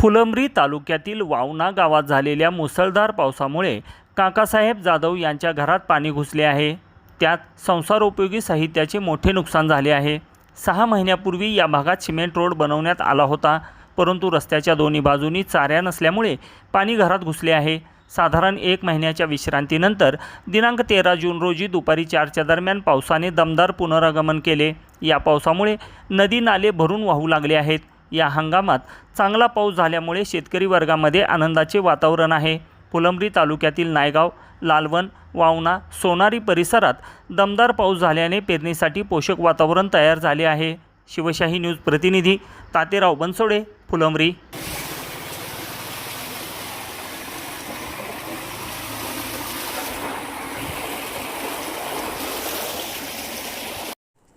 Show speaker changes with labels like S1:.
S1: फुलंब्री तालुक्यातील वावना गावात झालेल्या मुसळधार पावसामुळे काकासाहेब जाधव यांच्या घरात पाणी घुसले आहे. त्यात संसारोपयोगी साहित्याचे मोठे नुकसान झाले आहे. सहा महिन्यापूर्वी या भागात सिमेंट रोड बनवण्यात आला होता परंतु रस्त्याच्या दोन्ही बाजूनी चाऱ्या नसल्यामुळे पाणी घरात घुसले आहे. साधारण एक महिन्याच्या विश्रांतीनंतर दिनांक तेरा जून रोजी दुपारी चारच्या दरम्यान पावसाने दमदार पुनरागमन केले. या पावसामुळे नदी नाले भरून वाहू लागले आहेत. या हंगामात चांगला पाऊस झाल्यामुळे शेतकरी वर्गामध्ये आनंदाचे वातावरण आहे. फुलंब्री तालुक्यातील नायगाव लालवण वावणा सोनारी परिसरात दमदार पाऊस झाल्याने पेरणीसाठी पोषक वातावरण तयार झाले आहे. शिवशाही न्यूज प्रतिनिधी तातेराव बनसोडे फुलंब्री.